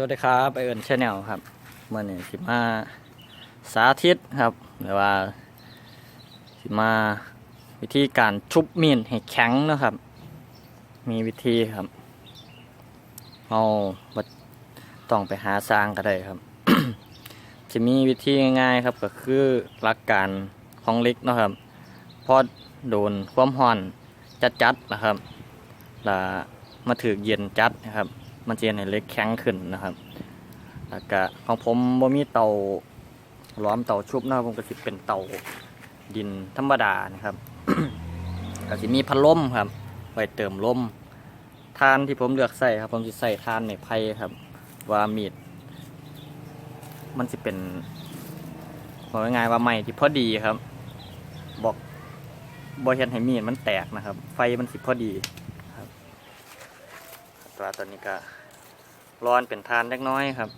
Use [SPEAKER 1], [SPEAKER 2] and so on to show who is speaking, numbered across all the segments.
[SPEAKER 1] สวัสดีครับไอเอิญชาแนลครับเมื่อนี้สิมาสาธิตครับหรือว่าสิมาวิธีการชุบมีดให้แข็งนะครับ มีวิธีครับเอาบ่ต้องไปหาสร้างก็ได้ครับจะมีวิธีง่ายๆครับก็คือหลักการของเล็กนะครับพอโดนความร้อนจัดๆนะครับแล้วมาถือเย็นจัดนะครับ มันจะเห็นให้เหล็กแข็งขึ้นนะครับแล้วก็ของผมบ่มีเตาล้อมเตาชุบนะครับผมก็สิเป็นเตาดินธรรมดานะครับก็สิมีพัดลมครับ ไว้เติมลมทานที่ผมเลือกใส่ครับผมจะใส่ทานในไผ่ครับ ว่ามีด มันสิเป็นบอกง่ายๆว่าไม้ที่พอดีครับ บอกบ่เห็นให้มีดมันแตกนะครับ ไฟมันสิพอดีครับตัวตอนนี้ก็ ร้อนเป็นทานเล็กน้อยครับ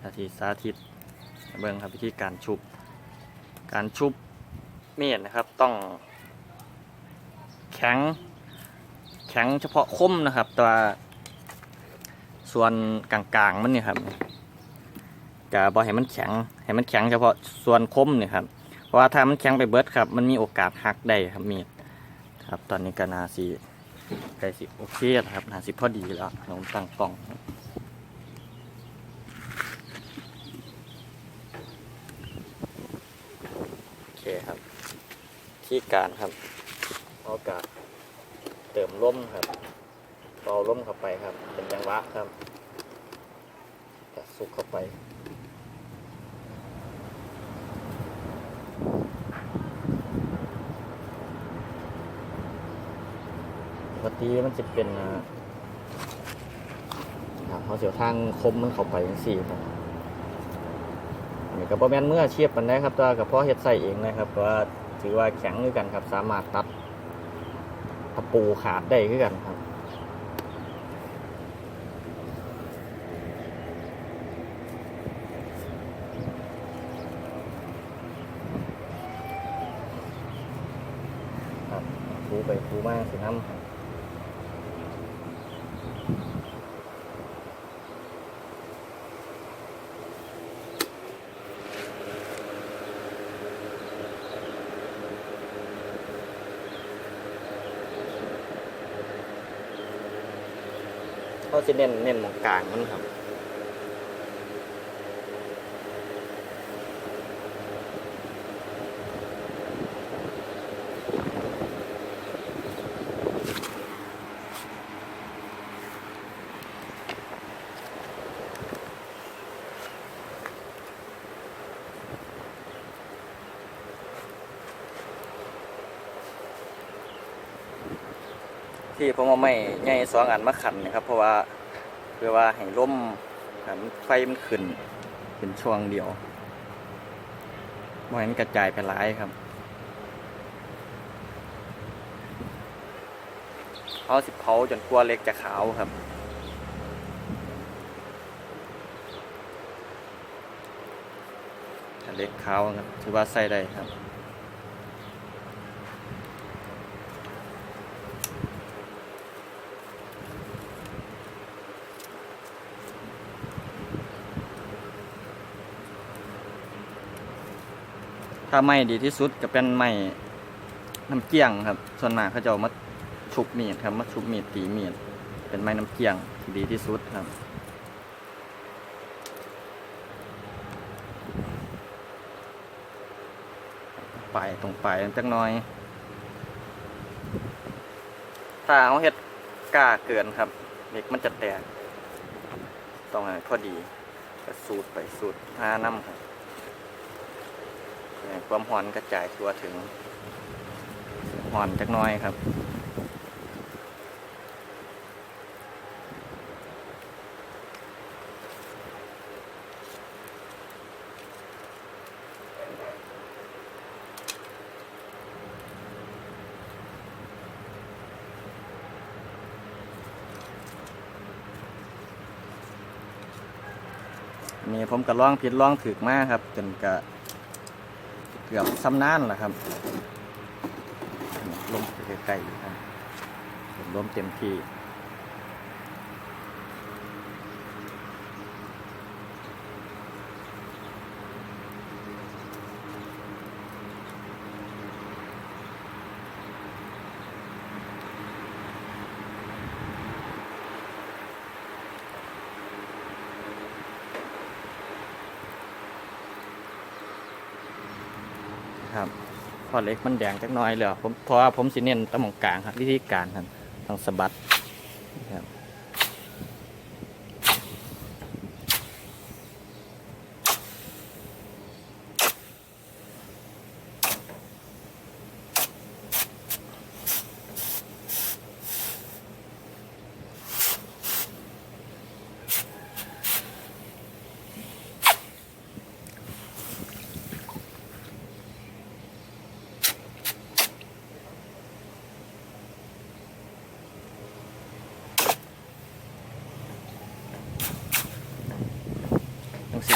[SPEAKER 1] สาธิตสาธิตเบิ่งครับวิธีการชุบ การชุบเมีดนะครับต้องแข็งแข็งเฉพาะคมนะครับ ตัวส่วนกลางๆมันเนี่ยครับกะบอให้มันแข็งให้มันแข็งเฉพาะส่วนคมเนี่ยครับเพราะว่าถ้ามันแข็งไปเบิดครับ มันมีโอกาสหักได้ครับมีดครับตอนนี้กนาซี ใกล้สิโอเคแล้วครับนาสิพอดีแล้วผมตั้งกล้องโอเคครับ ที่การครับเอากาศเติมลมครับเป่าลมเข้าไปครับ เป็นจังวะครับกะสุกเข้าไป ติมันจะเป็นเขาเสียวทางคมมันเข้าไปทั้งสี่ครับอันนี้ก็บ่แม่นเมื่อเชียบมันได้ครับต่ว่ากับพ่อเฮ็ดใส่เองนะครับว่าถือว่าแข็งด้วยกันครับ สามารถตัดตะปูขาดได้ด้วยกันครับครับฟูไปฟูมากสิน้ำ ครับเขาจะเน้นเน้นหมองกลางมันครับ ที่ผมเอาไม้ใหญ่สองอันมาขันนะครับ เพราะว่าเพื่อว่าให้ร่มมันไฟมันขึ้นเป็นช่วงเดียวไม่ให้มันกระจายไปหลายครับเขาสิเผาจนกลัวเล็กจะขาวครับเล็กขาวครับถือว่าใส่ได้ครับ ถ้าไม่ดีที่สุดก็เป็นไม่น้ำเกี้ยงครับ ส่วนมากเขาจะเอามาชุบมีดครับมาชุบมีดตีมีด เป็นไม้น้ำเกี้ยงที่ดีที่สุดครับไปตรงไปลายจักน้อย ถ้าเอาเฮ็ดกล้าเกินครับเด็กมันจะแตก ต้องให้พอดีก็สูดไปสูดห้าน้ำครับ ความหอนกระจายทั่วถึงหอนจักน้อยครับนี่ผมก็ล่องผิดล่องถึกมากครับ จนกะ กือบซ้ำนานแหละครับลมใกล้ๆครับผมลมเต็มที่ ครับพ อเล็กมันแดงจักหน้อยเลยผมเพราะว่าผมสิเน้นตะมองกลางครับวิธีการครับต้องสะบัด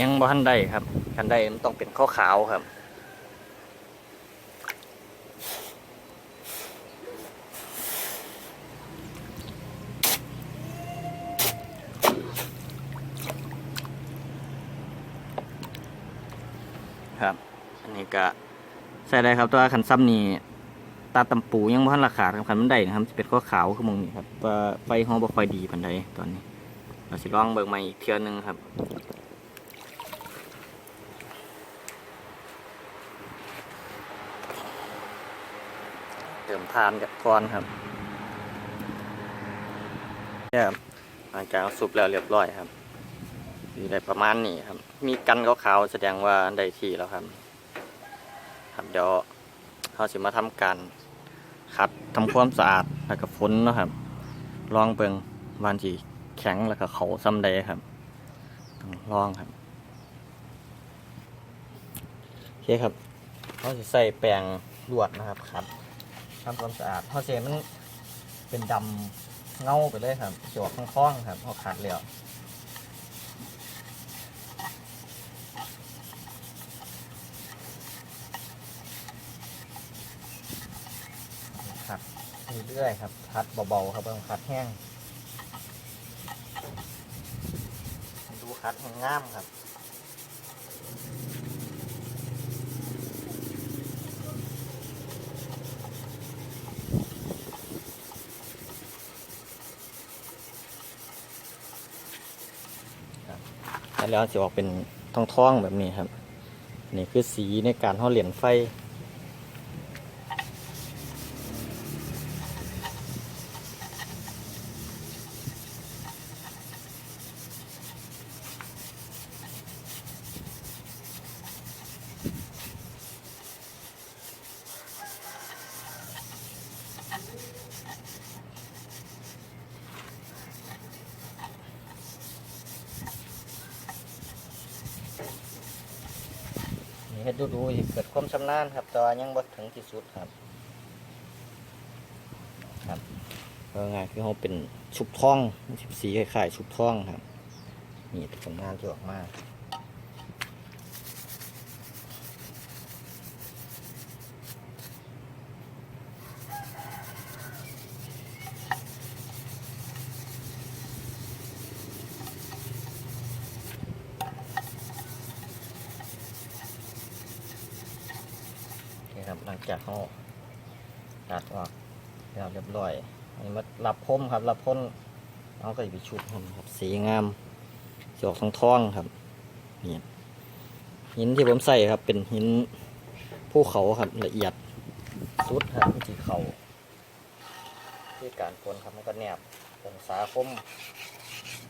[SPEAKER 1] ยังบ่ทันได้ครับคันได้มันต้องเป็นข้าวขาวครับครับ อันนี้ก็ใส่ได้ครับตัวขันซ้ำนี่ตาตำปูยังบ่ทันราคาครับขันมันได้นะครับจะเป็นข้าวขาวคือหมองนี้ครับไฟห้องบ่ค่อยดีปานใดตอนนี้เราสิลองเบิ่งใหม่อีกเทื่อหนึงครับ ทานกับก้อนครับเนี่ยครับหลังจากเอาสุบแล้วเรียบร้อยครับอยู่ได้ประมาณนี้ครับ มีกันขาวๆแสดงว่าได้ที่แล้วครับ ครับเดี๋ยวเราสิมาทำการคัดทำความสะอาดแล้วก็ฝนนะครับลองเบิ่งวานจีแข็งแล้วก็เขาซ้ำใดครับต้องลองครับโอเคครับเราจะใส่แปรงลวดนะครับขัด ทำความสะอาดเพราะเสียมันเป็นดำเงาไปเลยครับจวกคล้องๆครับพอขาดแล้วขัดเรื่อยๆครับคัดเบาๆครับต้องคัดแห้ง ดูคัดแห้งงามครับ แล้วจะออกเป็นทองๆแบบนี้ครับ นี่คือสีในการห่อเหรียญไฟ เฮ็ดดูๆเกิดความชำนาญครับแต่ว่ายังบ่ถึงที่สุดครับครับก็ง่ายคือเขาเป็นชุบท่องสิบสีคล้ายๆชุบท่องครับ นี่ผลงานที่ออกมา โอเคครับหลัง จากเขาตัดออกแล้วเรียบร้อยอันนี้มารับพมครับรับพ่นเอาก็จะไปชุบผมครับสีงามสีออกทองทองๆครับนี่หินที่ผมใส่ครับ เป็นหินภูเขาครับละเอียดสุดครับเป็นสีเขาที่การพ่นครับมันก็แนบองศาคม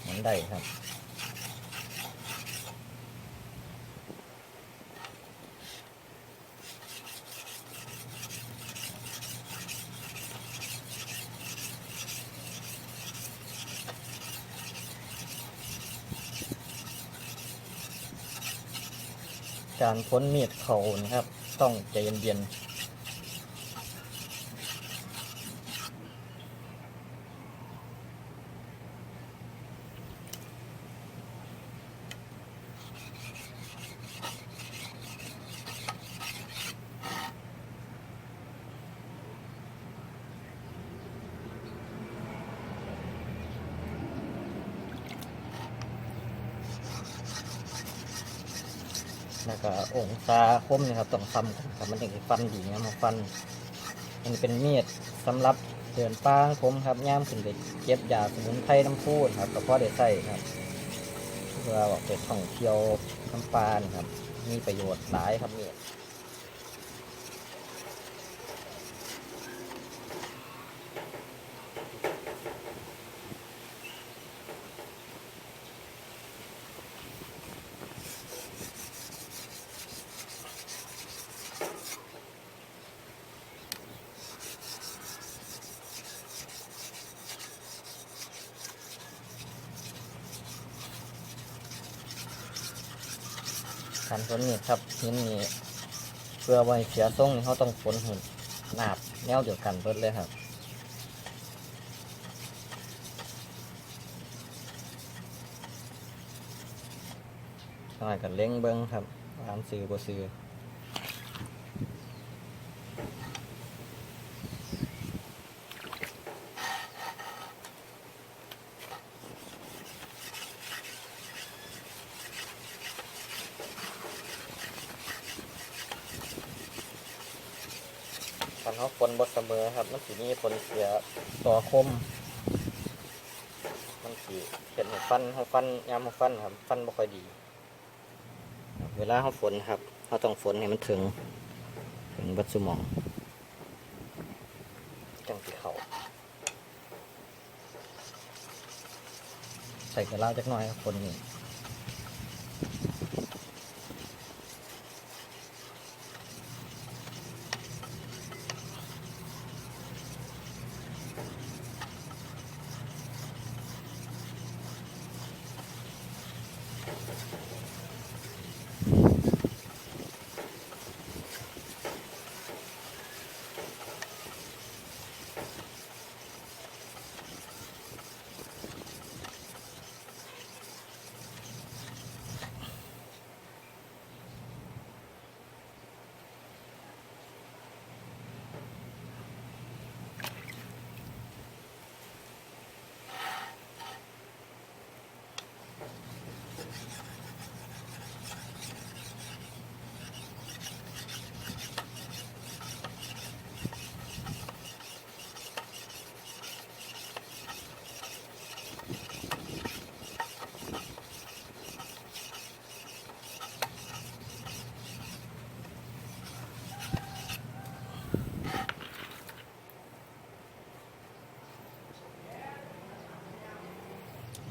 [SPEAKER 1] เหมือนได้ครับ การพ้นมีดเขานะครับ ต้องใจเย็นๆ แล้วก็องศาคมนะครับต้องฟันครับมันถึงจะฟันดีนะมาฟัน มันเป็นมีดสำหรับเดินป้างผมครับย่ามขึ้นไปเก็บยาสมุนไพรน้ำพูดครับก็พอได้ใส่ครับเพื่อบอกไปท่องเที่ยวน้ำปานครับ มีประโยชน์หลายครับมีด กันฝนมีดครับหินนี่เพื่อไว้เสียทรงเขาต้องฝนหินหนาบแนวเดียวกันเพิ่เลยครับทำไมกันเล้งเบิ้งครับอ่านซื้อบ่ซื้อตอนเขาฝนบดเสม อครับมันสีนี้ผลเสียต่อคม มันสีเห็นฟันเขาฟันยามเขาฟันครับ ฟันบ่ค่อยดี เวลาเขาฝนครับเขาต้องฝนให้มันถึง ถึงบัดสมอง จังสีเขาใส่กระลาจักหน่อยครับฝนนี่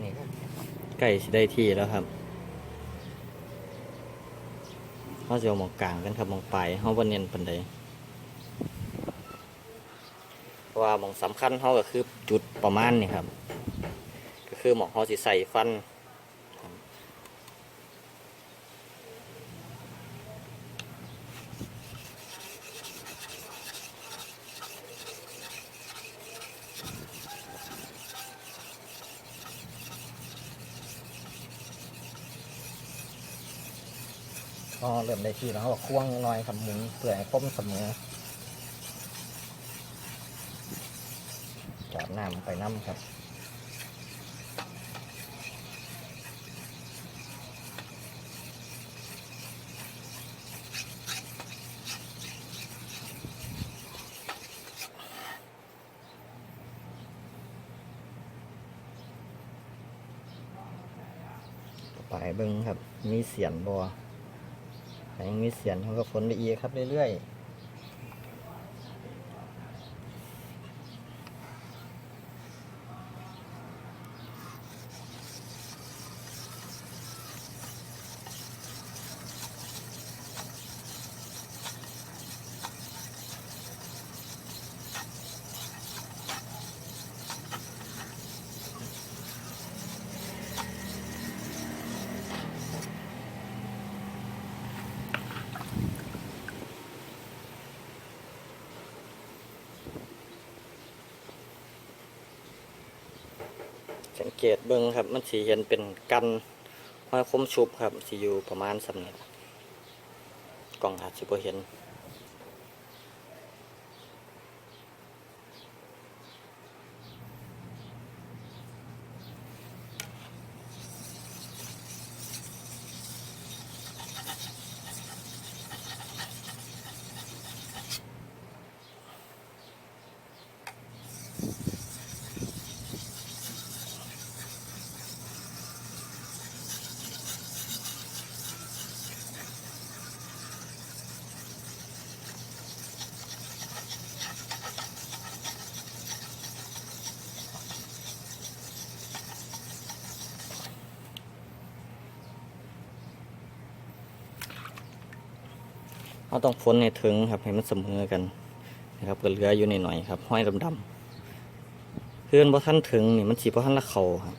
[SPEAKER 1] นี่ครับ ใกล้สิได้ที่แล้วครับเขาจะเอาหมองกลางกันครับหมองปลายเขาบนเนียนปันใดเพราะว่าหมองสำคัญเขาก็คือจุดประมาณนี่ครับ ก็คือหมองเขาสิใส่ฟัน เริ่มได้ที่แล้วเขาก็ควงหน่อยครับหมุนเปลือยคมเสมอจอดน้ำไปน้ำครับไปเบิ้งครับ มีเสียนบอ ยังมีเสียนเขาก็ฝนไปอีกครับเรื่อยๆ สังเกตเบิ้งครับ มันสีเห็นเป็นกันห้อยคมชุบครับสีอยู่ประมาณสำเนียกล่องอาจจะเห็น เราต้องฝนในถึงครับให้มันเสมอกันนะครับก็เหลืออยู่หน่อยๆครับห้อยดำๆเพื่อนพอท่านถึงนี่มันสีพอท่านละเขาครับ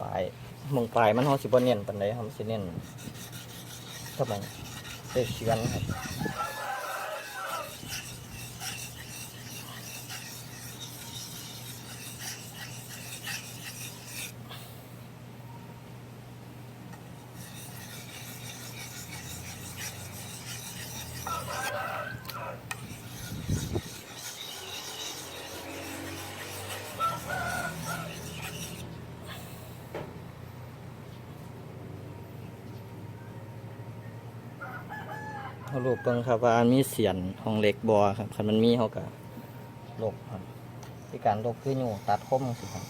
[SPEAKER 1] ปลาย มองปลายมันเฮาสิบเน้นปันไดเฮาสิเน้นถ้ามองเตะเชือนครับ เขารูปเบิ่งครับว่ามีเสียนของเหล็กบอครับคันมันมีเขากะลบครับที่การลบคืออยู่ตัดคมสิครับ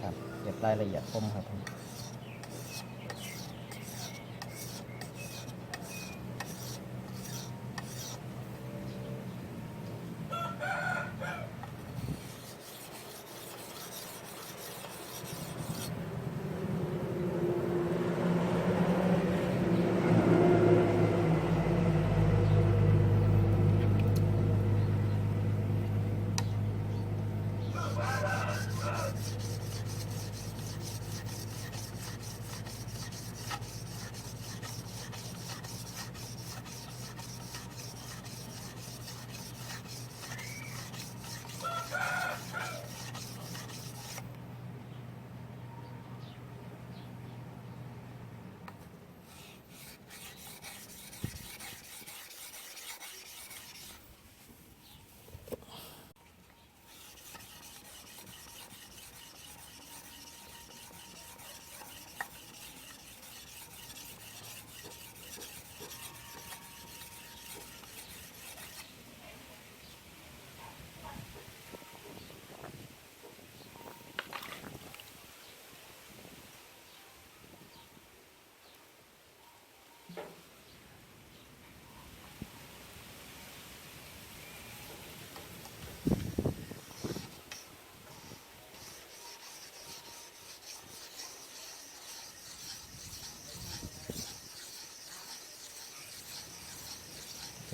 [SPEAKER 1] ครับเก็บรายละเอียดคมครับ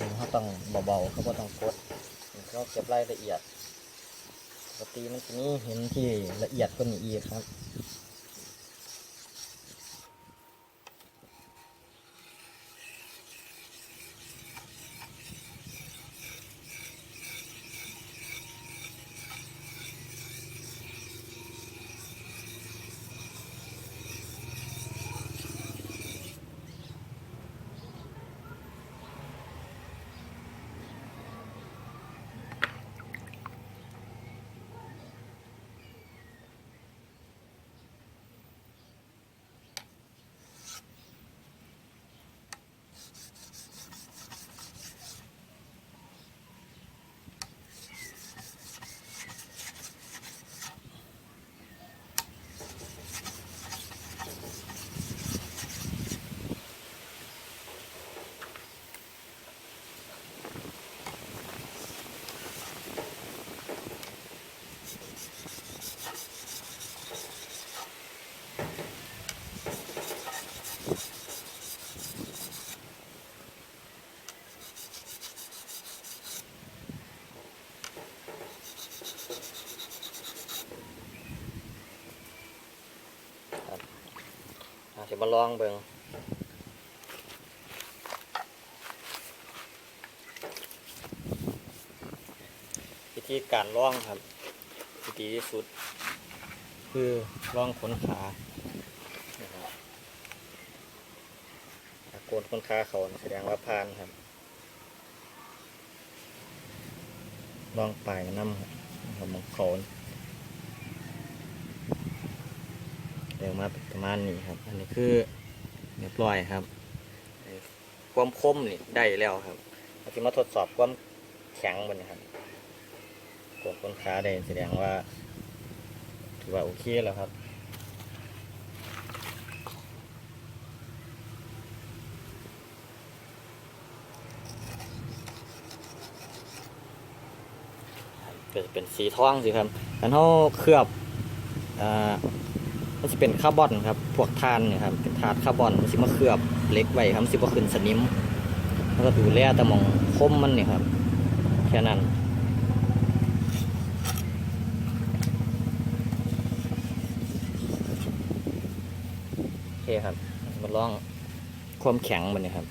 [SPEAKER 1] ผมคือเขาต้องเบาๆเขาก็ต้องกดเขาเก็บรายละเอียดปกติมันจะมีเห็นที่ละเอียดกว่านี้อีกครับ จะมาลองเบิงวิธีการล่องครับวิธีที่สุด คือล่องขนขานะครับถ้าโกนขนขาเขาแสดงว่าพานครับล่องปลายน้ำครับนะครับมองเขา เดี๋ยวมาประมาณนี้ครับ อันนี้คือเรียบร้อยครับความคมนี่ได้แล้วครับเราจะมาทดสอบความแข็งบนนี้ครับกดขนขาได้แสดงว่า ถือว่าโอเคแล้วครับก็จะเป็นสีทองสิครับอันเขาเคลือบอ่า มันจะเป็นคาร์บอนครับ พวกทานเนี่ยครับ เป็นถาดคาร์บอน มันจะมาเคลือบเล็กไว้ครับสิบขึ้นสนิมมันก็ดูแลแต่มองคมมันเนี่ยครับ แค่นั้นโอเคครับ มาลองความแข็งมันเนี่ยครับ